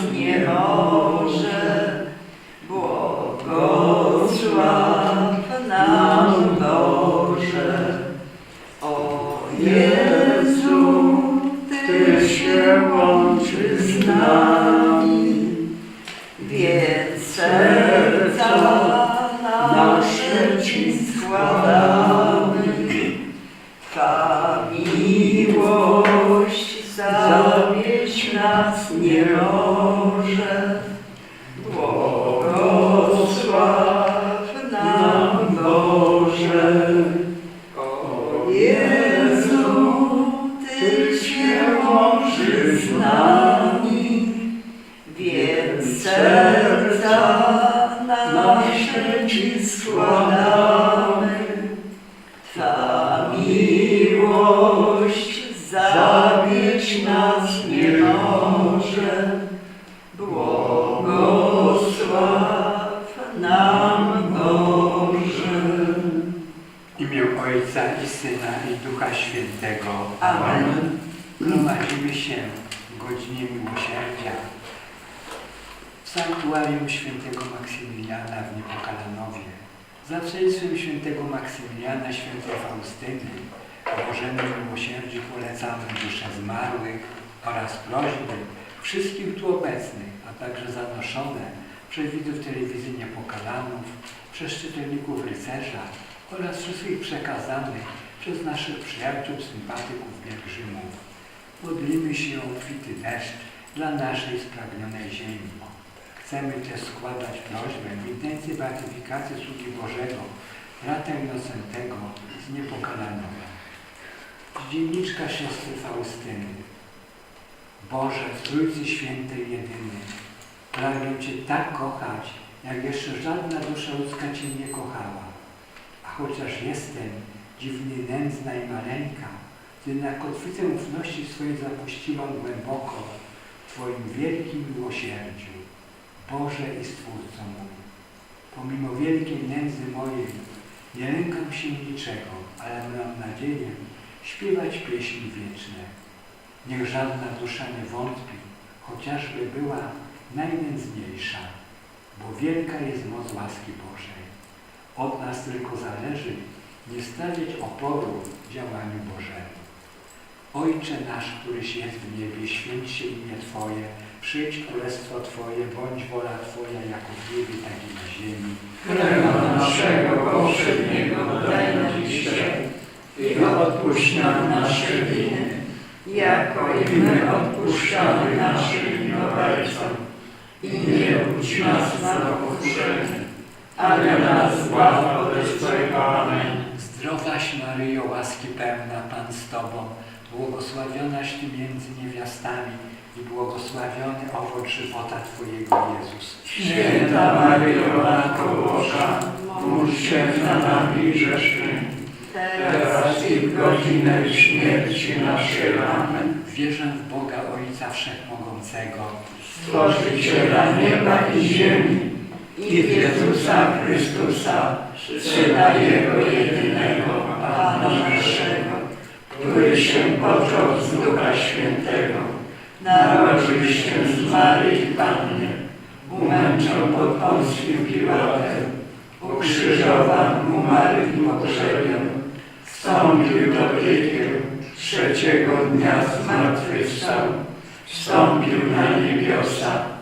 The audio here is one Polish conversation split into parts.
miedos. Ducha Świętego. Amen. Gromadzimy się w godzinie miłosierdzia w sanktuarium świętego Maksymiliana w Niepokalanowie. Za wzejstwem świętego Maksymiliana, świętej Faustyny, Bożemu Miłosierdziu polecamy dusze zmarłych oraz prośby wszystkich tu obecnych, a także zanoszone przez widzów telewizji Niepokalanów, przez czytelników rycerza oraz wszystkich przekazanych przez naszych przyjaciół, sympatyków, pielgrzymów. Modlimy się o obfity deszcz dla naszej spragnionej ziemi. Chcemy też składać prośbę w intencji beatyfikacji sługi Bożego, brata Innocentego z Niepokalanowa. Dzienniczka siostry Faustyny. Boże, w Trójcy Świętej jedyny, pragnę Cię tak kochać, jak jeszcze żadna dusza ludzka Cię nie kochała. A chociaż jestem dziwny, nędzna i maleńka, Ty na kotwicę ufności swojej zapuściłam głęboko w Twoim wielkim miłosierdziu. Boże i Stwórco mój, pomimo wielkiej nędzy mojej, nie lękam się niczego, ale mam nadzieję śpiewać pieśni wieczne. Niech żadna dusza nie wątpi, chociażby była najnędzniejsza, bo wielka jest moc łaski Bożej. Od nas tylko zależy nie stawiać oporu działaniu Bożemu. Ojcze nasz, któryś jest w niebie, święć się imię Twoje, przyjdź królestwo Twoje, bądź wola Twoja jako w niebie, tak i na ziemi. Chleba naszego powszedniego daj nam dzisiaj i odpuść nam nasze winy, jako i my odpuszczamy naszym winowajcom. I nie budź nas na pokuszenie, ale nas zbaw ode złego. Amen. Zdrowaś Maryjo, łaski pełna, Pan z Tobą, błogosławionaś Ty między niewiastami i błogosławiony owoc żywota Twojego Jezus. Święta Maryjo, Matko Boża, módl się za nami grzesznymi, teraz i w godzinę śmierci naszej. Amen. Wierzę w Boga Ojca Wszechmogącego, Stworzyciela nieba i ziemi i Jezusa Chrystusa, Syna Jego jedynego, Pana naszego, który się począł z Ducha Świętego, narodził się z Maryi Panny, umęczał pod Pąskim Piłatem, ukrzyżowan, umarł i pogrzebion, wstąpił do piekieł, trzeciego dnia zmartwychwstał, wstąpił na niebiosa,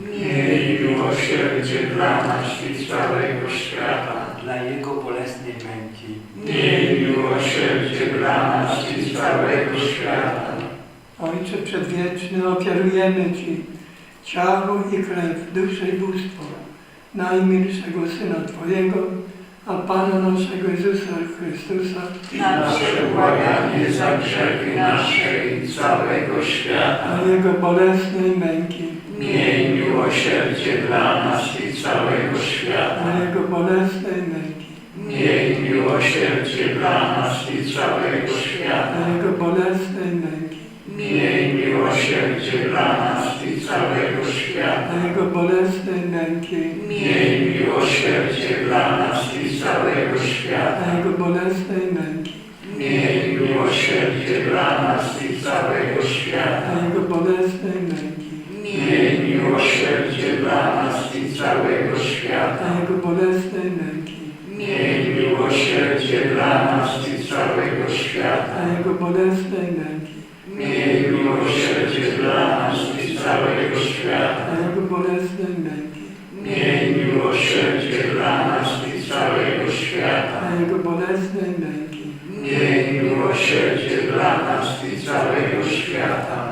Miej miłosierdzie dla nas i całego świata. dla Jego bolesnej męki, Miej miłosierdzie dla nas i całego świata. Ojcze Przedwieczny, ofiarujemy Ci ciało i krew, duszę i bóstwo najmilszego Syna Twojego, a Pana naszego Jezusa Chrystusa, Nasze błaganie za grzechy nasze i całego świata. na Jego bolesnej męki, Miej miłosierdzie dla nas i całego świata. na Jego bolesnej męki, Miej miłosierdzie dla nas i całego świata. na Jego bolesnej męki, Miej miłosierdzie dla nas i całego świata. na Jego bolesnej męki, Miej miłosierdzie dla nas i całego świata. na Jego bolesnej męki, Miej miłosierdzie dla nas i całego świata. na Jego bolesnej męki, Miej miłosierdzie dla nas i całego świata. na Jego bolesnej męki, Miej miłosierdzie dla nas i całego świata. na Jego bolesnej męki, Miej miłosierdzie dla nas i całego świata. na Jego bolesnej męki, Miej miłosierdzie dla nas i całego świata. na Jego bolesnej męki, Miej miłosierdzie dla nas i całego świata.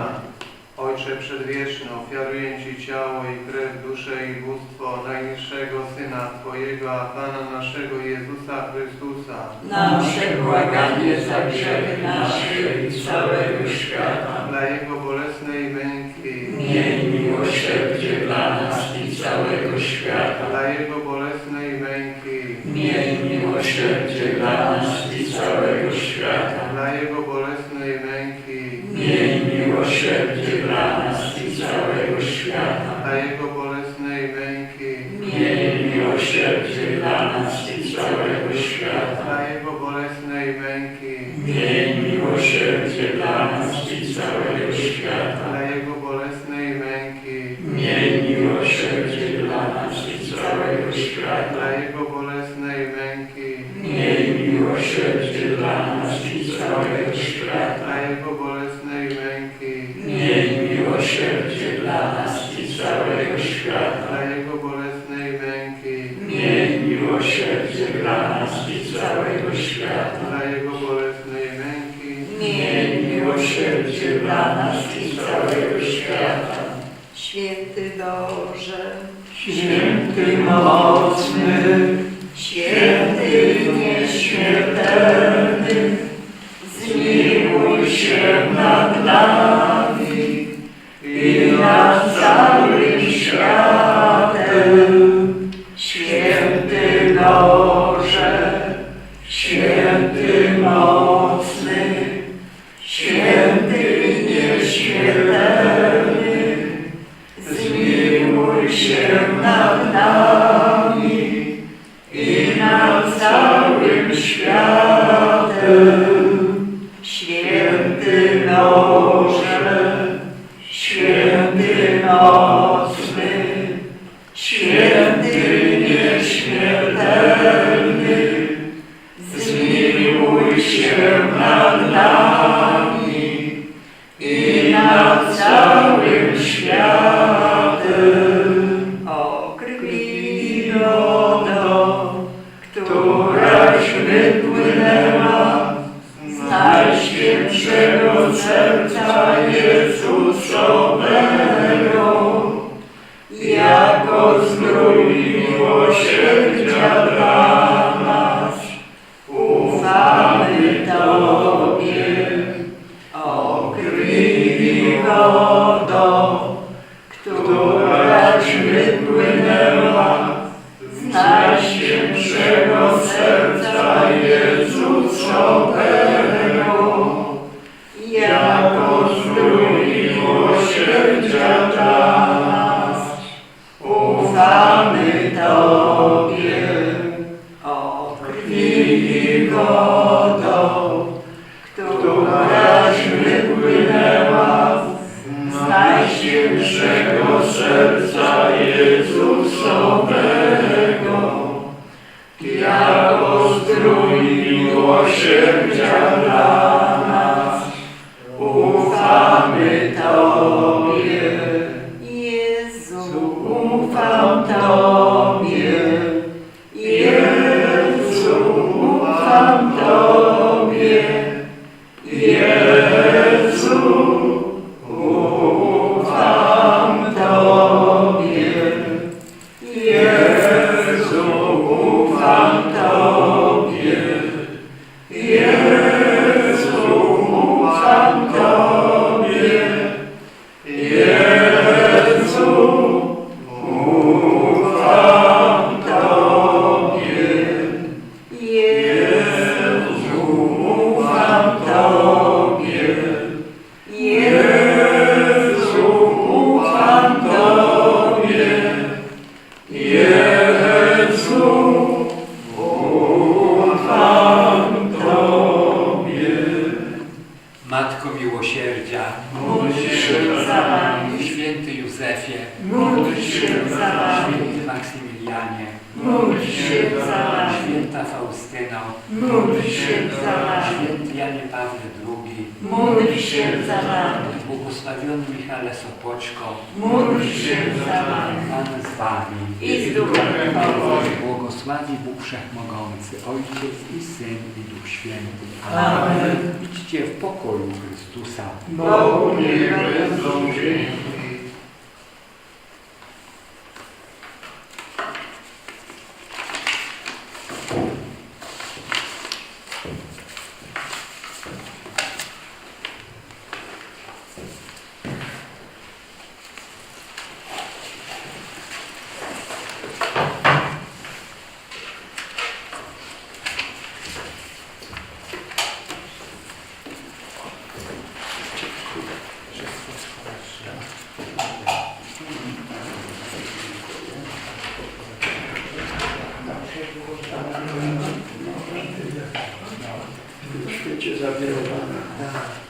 Ojcze Przedwieczny, ofiaruję Ci ciało i krew, duszę i bóstwo najniższego Syna Twojego, a Pana naszego Jezusa Chrystusa, Nasze błaganie za grzechy nasze i całego świata. dla Jego bolesnej męki, Miej miłosierdzie dla nas i całego świata. dla Jego bolesnej męki, Miej miłosierdzie dla nas i całego świata. Miłosierdzie dla nas i całego świata. dla Jego bolesnej męki, Miej miłosierdzie dla nas i całego świata. dla Jego bolesnej męki, Miej miłosierdzie dla nas i całego świata. dla Jego bolesnej męki, Miej miłosierdzie dla nas i całego świata. Święty Boże, Święty mocny, Świętego. Święty Boże, Pana Jezusa mego, jako zdrój miłosierdzia daj. and sou um fantasma. Módl się za nami, Święta Faustyno, módl się za nami, Święty Janie Pawle II, módl się za nami, Błogosławiony Michale Sopoczko, módl się za nami Pan z Wami, i z duchem Twoim. Błogosławi Bóg Wszechmogący, Ojciec i Syn i Duch Święty. Amen. Idźcie w pokoju Chrystusa. Bogu niech będą dzięki. świecie zawirowana. Tak.